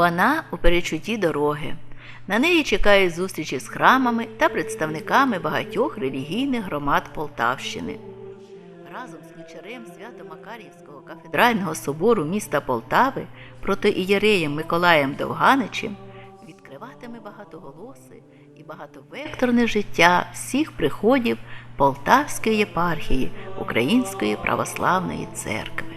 Вона у перечутті дороги. На неї чекають зустрічі з храмами та представниками багатьох релігійних громад Полтавщини. Разом з ключарем Свято-Макарівського кафедрального собору міста Полтави протоієреєм Миколаєм Довганичем відкриватиме багатоголосе і багатовекторне життя всіх приходів Полтавської єпархії Української православної церкви.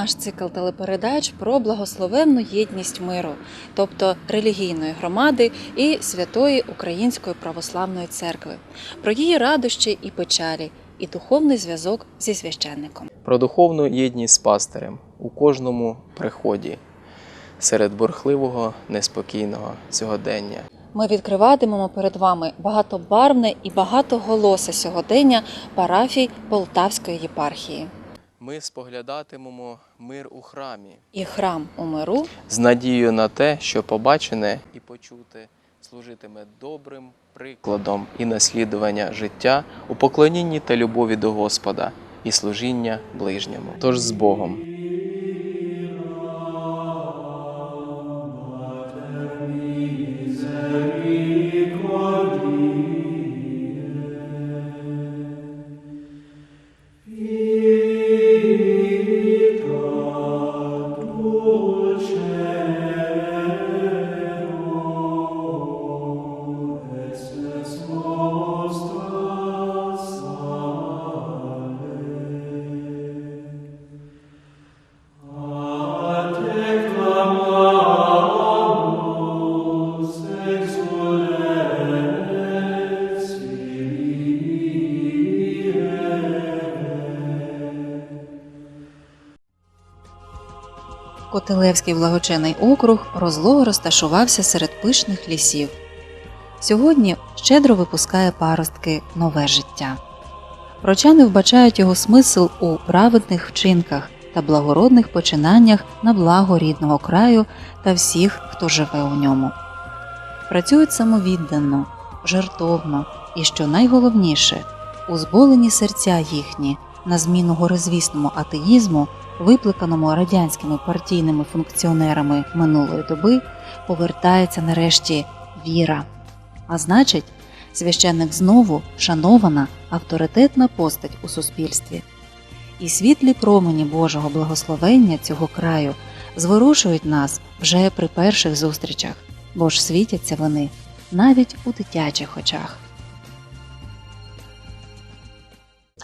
Наш цикл телепередач про благословенну єдність миру, тобто релігійної громади і святої Української православної церкви, про її радощі і печалі, і духовний зв'язок зі священником. про духовну єдність з пастирем у кожному приході серед бурхливого, неспокійного сьогодення. Ми відкриватимемо перед вами багатобарвне і багатоголосе сьогодення парафій Полтавської єпархії. Ми споглядатимемо мир у храмі І храм у миру з надією на те, що побачене і почуте служитиме добрим прикладом і наслідування життя у поклонінні та любові до Господа і служіння ближньому. Тож з Богом. Котелевський благочинний округ розлого розташувався серед пишних лісів. Сьогодні щедро випускає паростки нове життя. Прочани вбачають його смисл у праведних вчинках та благородних починаннях на благо рідного краю та всіх, хто живе у ньому. Працюють самовіддано, жертовно і, що найголовніше, узболені серця їхні на зміну горизвісному атеїзму викликаному радянськими партійними функціонерами минулої доби, повертається нарешті віра. А значить, священник знову шанована авторитетна постать у суспільстві. І світлі промені Божого благословення цього краю зворушують нас вже при перших зустрічах, бо ж світяться вони навіть у дитячих очах.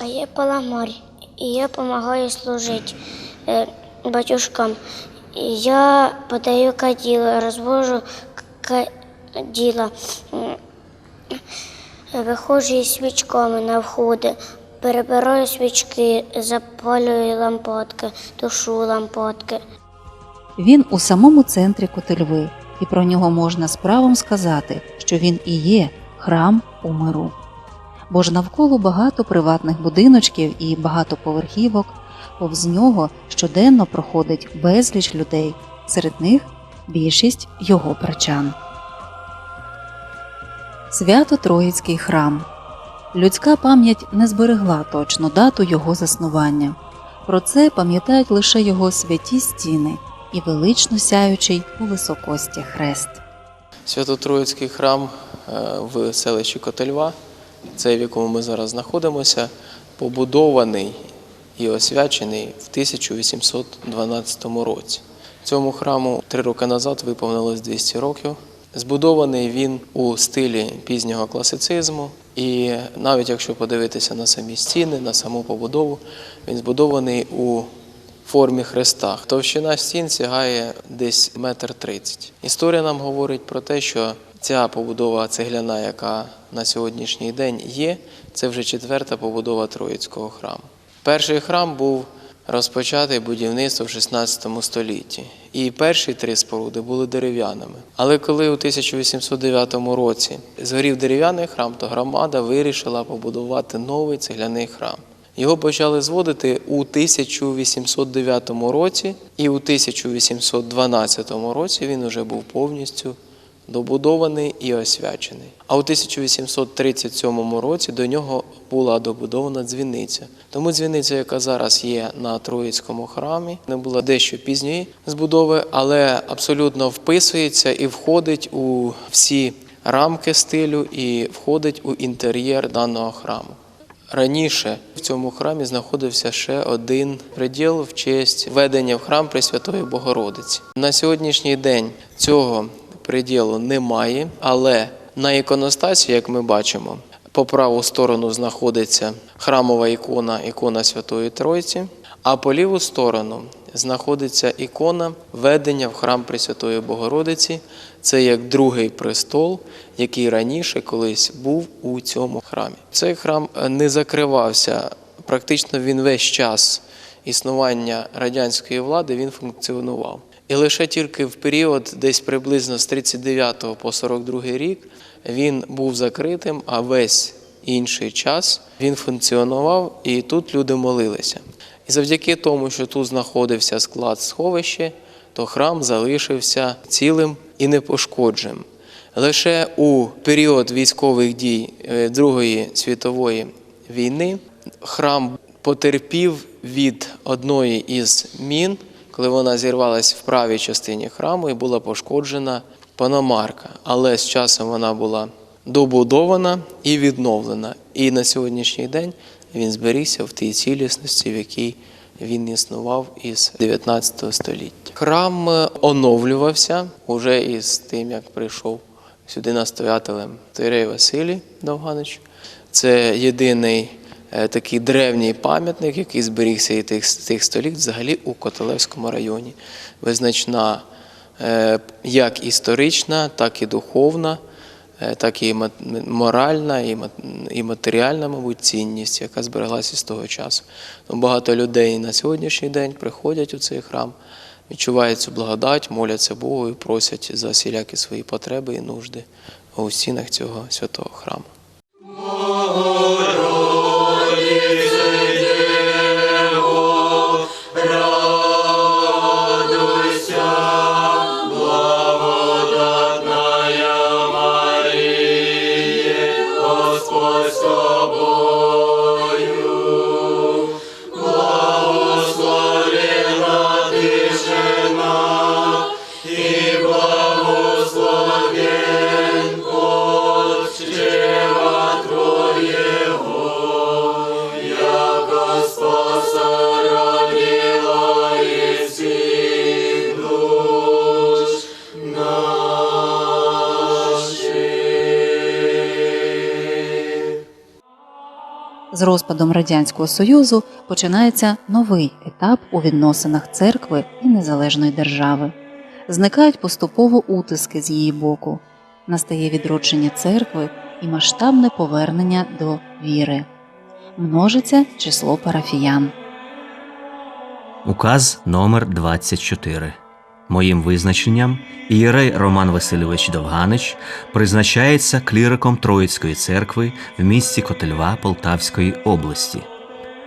А я Паламарь, і я допомагаю служити батюшкам. Я подаю каділа, розвожу к- каділа, виходжу із свічками на входи, перебираю свічки, запалюю лампадки, тушу лампадки. Він у самому центрі Котельви, і про нього можна з правом сказати, що він і є храм у миру. Бо ж навколо багато приватних будиночків і багатоповерхівок, повз нього щоденно проходить безліч людей, серед них більшість його прочан. Свято Троїцький храм. Людська пам'ять не зберегла точну дату його заснування. Про це пам'ятають лише його святі стіни і велично сяючий у високості хрест. Свято-Троїцький храм е, в селищі Котельва, цей в якому ми зараз знаходимося, побудований і освячений в 1812 році. Цьому храму три роки назад виповнилось 200 років. Збудований він у стилі пізнього класицизму, і навіть якщо подивитися на самі стіни, на саму побудову, він збудований у формі хреста. Товщина стін сягає десь метр тридцять. Історія нам говорить про те, що ця побудова цегляна, яка на сьогоднішній день є, це вже четверта побудова Троїцького храму. Перший храм був розпочатий будівництво в 16 столітті, і перші три споруди були дерев'яними. Але коли у 1809 році згорів дерев'яний храм, то громада вирішила побудувати новий цегляний храм. Його почали зводити у 1809 році, і у 1812 році він уже був повністю добудований і освячений. А у 1837 році до нього була добудована дзвіниця. Тому дзвіниця, яка зараз є на Троїцькому храмі, не була дещо пізньої збудови, але абсолютно вписується і входить у всі рамки стилю і входить у інтер'єр даного храму. Раніше в цьому храмі знаходився ще один приділ в честь ведення в храм Пресвятої Богородиці. На сьогоднішній день цього приділу немає, але на іконостасі, як ми бачимо, по праву сторону знаходиться храмова ікона, ікона Святої Тройці, а по ліву сторону знаходиться ікона ведення в храм Пресвятої Богородиці. Це як другий престол, який раніше колись був у цьому храмі. Цей храм е, не закривався. Практично він весь час існування радянської влади він функціонував. І лише тільки в період, десь приблизно з 39 по 42 рік, він був закритим, а весь інший час він функціонував, і тут люди молилися. І завдяки тому, що тут знаходився склад сховища, то храм залишився цілим і непошкодженим. Лише у період військових дій е, Другої світової війни храм потерпів від одної із мін, коли вона зірвалась в правій частині храму і була пошкоджена паномарка. Але з часом вона була добудована і відновлена. І на сьогоднішній день він зберігся в тій цілісності, в якій він існував із 19 століття. Храм е, оновлювався уже із тим, як прийшов сюди настоятелем Тирей Василій Довганич. Це єдиний такий древній пам'ятник, який зберігся і тих, тих століть взагалі у Котелевському районі. Визначна е, як історична, так і духовна, е, так і моральна, і ма- і матеріальна, мабуть, цінність, яка збереглася з того часу. Тому багато людей на сьогоднішній день приходять у цей храм, відчувають цю благодать, моляться Богу і просять за всілякі свої потреби і нужди у стінах цього святого храму. Радянського Союзу починається новий етап у відносинах церкви і незалежної держави. Зникають поступово утиски з її боку. Настає відродження церкви і масштабне повернення до віри. Множиться число парафіян. Указ номер 24. Моїм визначенням ієрей Роман Васильович Довганич призначається кліриком Троїцької церкви в місті Котельва Полтавської області.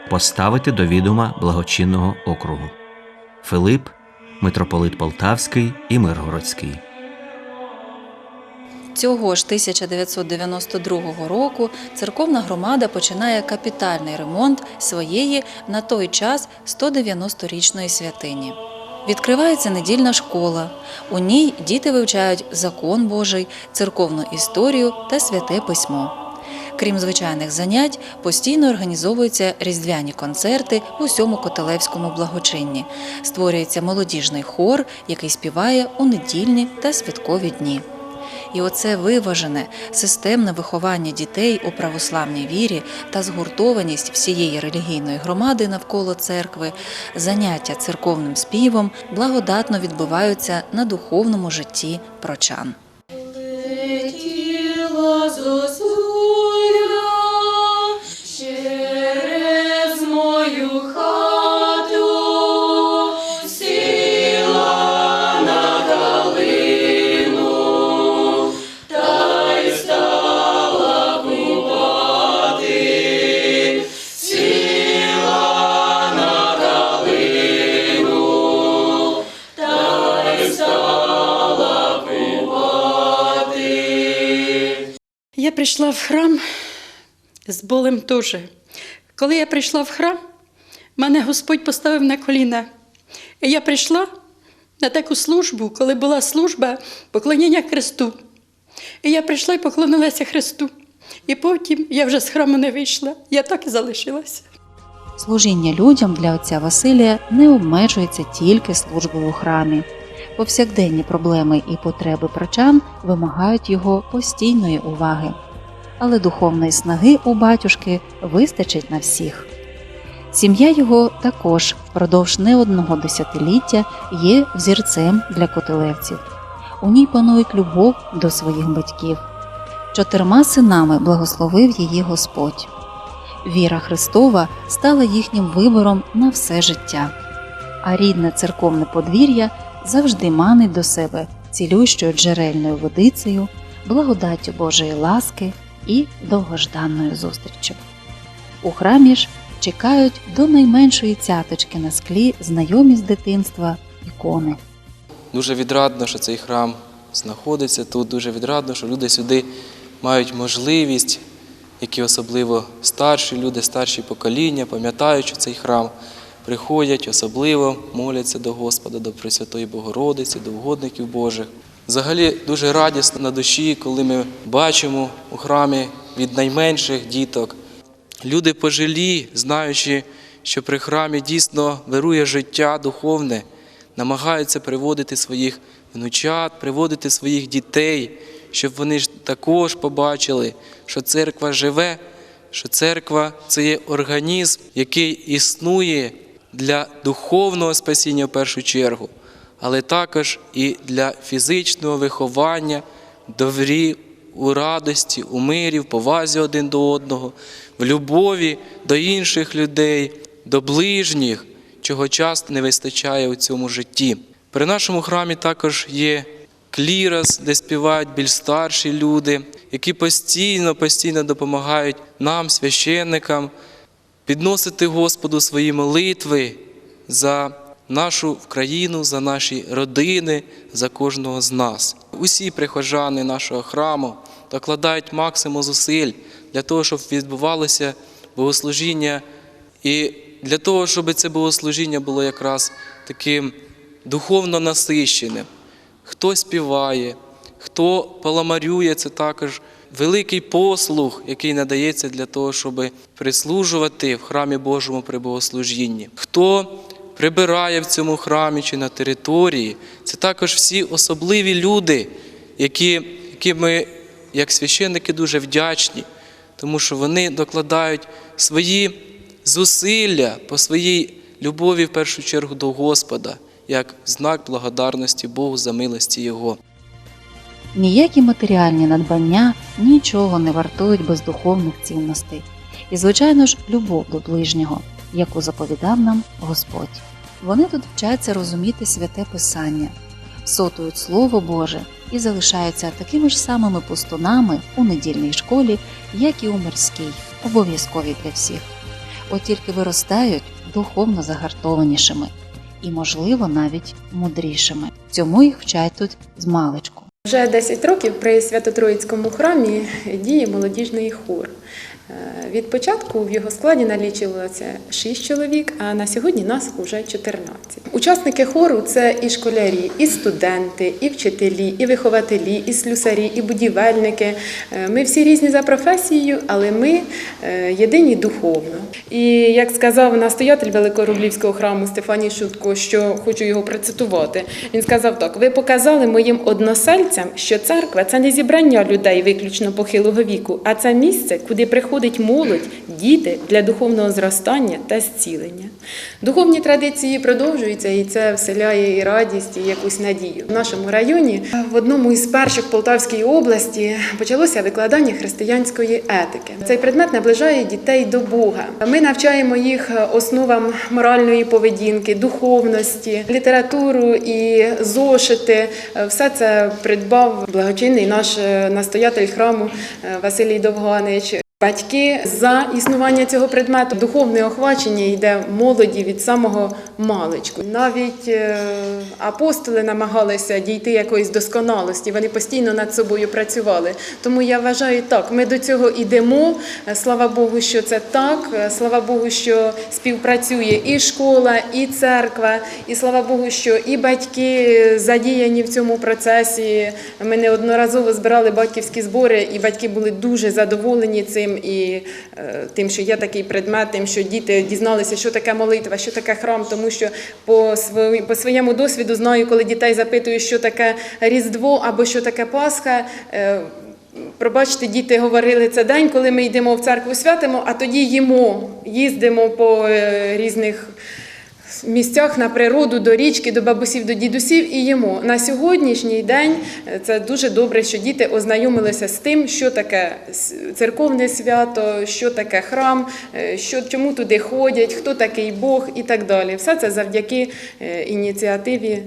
Поставити до відома благочинного округу. Филип, митрополит Полтавський і Миргородський. Цього ж 1992 року церковна громада починає капітальний ремонт своєї на той час 190-річної святині. Відкривається недільна школа. У ній діти вивчають закон Божий, церковну історію та святе письмо. Крім звичайних занять, постійно організовуються різдвяні концерти в усьому Котелевському благочинні. Створюється молодіжний хор, який співає у недільні та святкові дні. І оце виважене, системне виховання дітей у православній вірі та згуртованість всієї релігійної громади навколо церкви, заняття церковним співом благодатно відбуваються на духовному житті прочан. Летіла прийшла в храм з болем теж. Коли я прийшла в храм, мене Господь поставив на коліна. І я прийшла на таку службу, коли була служба поклоніння Христу. І я прийшла і поклонилася Христу. І потім я вже з храму не вийшла, я так і залишилася. Служіння людям для отця Василія не обмежується тільки службою у храмі. Повсякденні проблеми і потреби прочан вимагають його постійної уваги. Але духовної снаги у батюшки вистачить на всіх. Сім'я його також впродовж не одного десятиліття є взірцем для котелевців. У ній панують любов до своїх батьків. Чотирма синами благословив її Господь. Віра Христова стала їхнім вибором на все життя, а рідне церковне подвір'я завжди манить до себе цілющою джерельною водицею, благодаттю Божої ласки і довгожданною зустріччю. У храмі ж чекають до найменшої цяточки на склі знайомі з дитинства ікони. Дуже відрадно, що цей храм знаходиться тут. Дуже відрадно, що люди сюди мають можливість, які особливо старші люди, старші покоління, пам'ятаючи цей храм, приходять, особливо моляться до Господа, до Пресвятої Богородиці, до угодників Божих. Взагалі дуже радісно на душі, коли ми бачимо у храмі від найменших діток. Люди пожилі, знаючи, що при храмі дійсно вирує життя духовне, намагаються приводити своїх внучат, приводити своїх дітей, щоб вони ж також побачили, що церква живе, що церква це є організм, який існує для духовного спасіння в першу чергу, але також і для фізичного виховання, добрі, у радості, у мирі, в повазі один до одного, в любові до інших людей, до ближніх, чого часто не вистачає у цьому житті. При нашому храмі також є клірос, де співають більш старші люди, які постійно, постійно допомагають нам, священникам, підносити Господу свої молитви за нашу країну, за наші родини, за кожного з нас. Усі прихожани нашого храму докладають максимум зусиль для того, щоб відбувалося богослужіння, і для того, щоб це богослужіння було якраз таким духовно насищеним. Хто співає, хто паламарює, це також великий послуг, який надається для того, щоб прислужувати в храмі Божому при богослужінні. Хто прибирає в цьому храмі чи на території, це також всі особливі люди, які, які ми, як священники, дуже вдячні, тому що вони докладають свої зусилля по своїй любові, в першу чергу, до Господа, як знак благодарності Богу за милості Його. Ніякі матеріальні надбання нічого не вартують без духовних цінностей. І, звичайно ж, любов до ближнього, яку заповідав нам Господь. Вони тут вчаться розуміти святе Писання, сотують Слово Боже і залишаються такими ж самими пустунами у недільній школі, як і у мирській, обов'язкові для всіх. От тільки виростають духовно загартованішими і, можливо, навіть мудрішими. Цьому їх вчать тут з маличку. Вже 10 років при Свято-Троїцькому храмі діє молодіжний хор. Е, Від початку в його складі налічувалося 6 чоловік, а на сьогодні нас вже 14. Учасники хору це і школярі, і студенти, і вчителі, і вихователі, і слюсарі, і будівельники. Е, Ми всі різні за професією, але ми е, єдині духовно. І як сказав настоятель Великорублівського храму Стефаній Шутко, що хочу його процитувати, він сказав так: ви показали моїм односельцям, що церква це не зібрання людей виключно похилого віку, а це місце, куди приходить молодь, діти для духовного зростання та зцілення. Духовні традиції продовжуються, і це вселяє і радість, і якусь надію. В нашому районі в одному із перших Полтавської області почалося викладання християнської етики. Цей предмет наближає дітей до Бога. Ми навчаємо їх основам моральної поведінки, духовності, літературу і зошити. Все це придбав благочинний наш настоятель храму Василій Довганич. Батьки за існування цього предмету духовне охвачення йде молоді від самого маличку. Навіть е, апостоли намагалися дійти якоїсь досконалості. Вони постійно над собою працювали. Тому я вважаю так. Ми до цього йдемо. Е, Слава Богу, що це так. Е, Слава Богу, що співпрацює і школа, і церква. І слава Богу, що і батьки задіяні в цьому процесі. Ми неодноразово збирали батьківські збори, і батьки були дуже задоволені цим і е, тим, що є такий предмет, тим, що діти дізналися, що таке молитва, що таке храм, тому що по по своєму досвіду знаю, коли дітей запитують, що таке Різдво або що таке Пасха. е, Пробачте, діти говорили це день, коли ми йдемо в церкву святимо, а тоді їмо, їздимо по е, різних місцях на природу, до річки, до бабусів, до дідусів і їмо. На сьогоднішній день е, це дуже добре, що діти ознайомилися з тим, що таке церковне свято, що таке храм, е, що, чому туди ходять, хто такий Бог і так далі. Все це завдяки е, ініціативі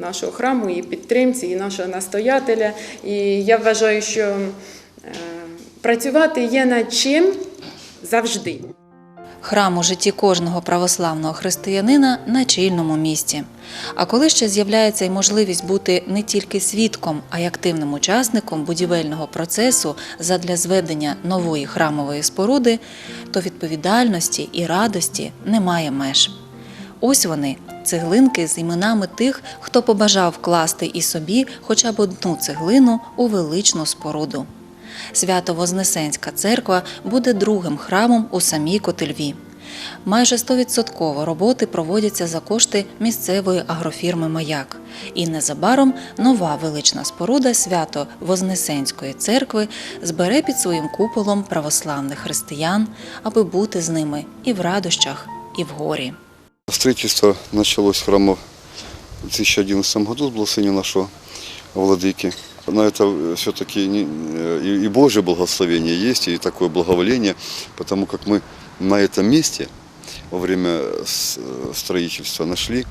нашого храму і підтримці, і нашого настоятеля. І я вважаю, що працювати є над чим завжди. Храм у житті кожного православного християнина на чільному місці. А коли ще з'являється й можливість бути не тільки свідком, а й активним учасником будівельного процесу задля зведення нової храмової споруди, то відповідальності і радості немає меж. Ось вони, цеглинки з іменами тих, хто побажав вкласти і собі хоча б одну цеглину у величну споруду. Свято-Вознесенська церква буде другим храмом у самій Котельві. Майже 100% роботи проводяться за кошти місцевої агрофірми Маяк. І незабаром нова велична споруда свято Вознесенської церкви збере під своїм куполом православних християн, аби бути з ними і в радощах, і в горі. Строительство началось храма в 2011 году с благословения нашего владыки. Но это все-таки и и Божье благословение есть, и такое благоволение, потому как мы на этом месте во время с- строительства нашли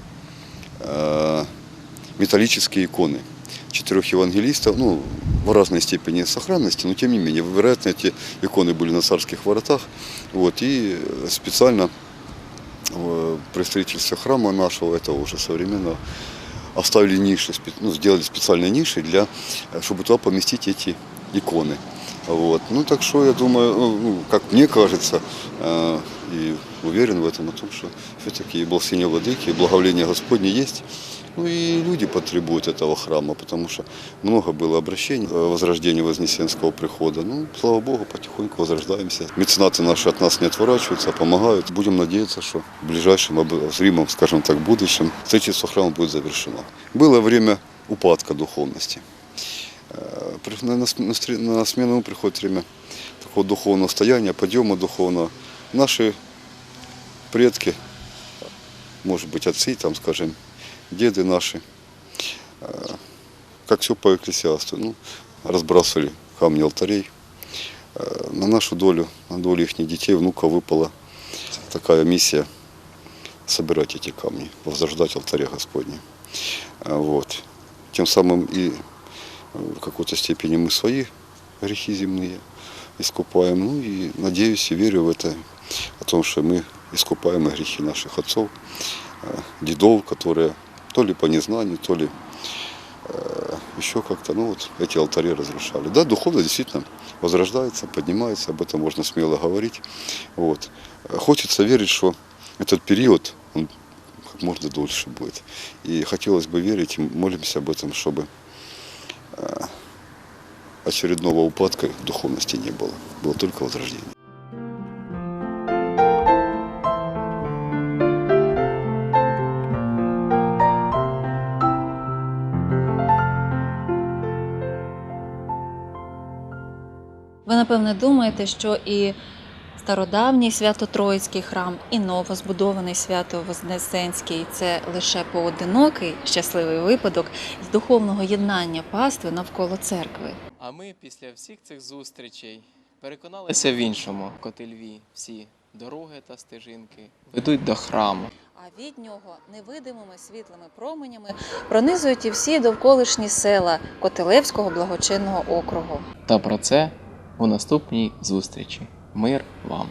э, металлические иконы четырех евангелистов, ну, в разной степени сохранности, но тем не менее, вероятно, эти иконы были на царских воротах, вот, и специально при строительстве храма нашего, этого уже современного, оставили ниши, спе- ну, сделали специальные ниши, для, э, чтобы туда поместить эти иконы. Вот. Ну, так что я думаю, ну, ну, как мне кажется, э, и уверен в этом, о том, что все-таки и благословение Владыки, и благоволение Господне есть. Ну и люди потребуют этого храма, потому что много было обращений о возрождении Вознесенского прихода. Ну, слава Богу, потихоньку возрождаемся. Меценаты наши от нас не отворачиваются, а помогают. Будем надеяться, что в ближайшем, об- зримом, скажем так, будущем строительство храма будет завершено. Было время упадка духовности. Э, при- На, на см- на стре- на смену ему приходит время такого духовного стояния, подъема духовного. Наши предки, может быть, отцы, там, скажем, деды наши, э, как все по экклесиасту, ну, разбрасывали камни алтарей. Э, На нашу долю, на долю их детей, внуков выпала такая миссия собирать эти камни, возрождать алтаря Господня. Э, Вот. Тем самым и в какой-то степени мы свои грехи земные искупаем. Ну и надеюсь и верю в это, о том, что мы искупаем грехи наших отцов, дедов, которые то ли по незнанию, то ли э, еще как-то, ну вот эти алтари разрушали. Да, духовно действительно возрождается, поднимается, об этом можно смело говорить. Вот. Хочется верить, что этот период, он как можно дольше будет. И хотелось бы верить, молимся об этом, чтобы э, очередного упадка духовности не было. Было только возрождение. Думаєте, що і стародавній Свято-Троїцький храм, і новозбудований Свято-Вознесенський це лише поодинокий щасливий випадок з духовного єднання пастви навколо церкви. А ми після всіх цих зустрічей переконалися в іншому. Котельві всі дороги та стежинки ведуть до храму. А від нього невидимими світлими променями пронизують і всі довколишні села Котелевського благочинного округу. Та про це у наступній зустрічі. Мир вам!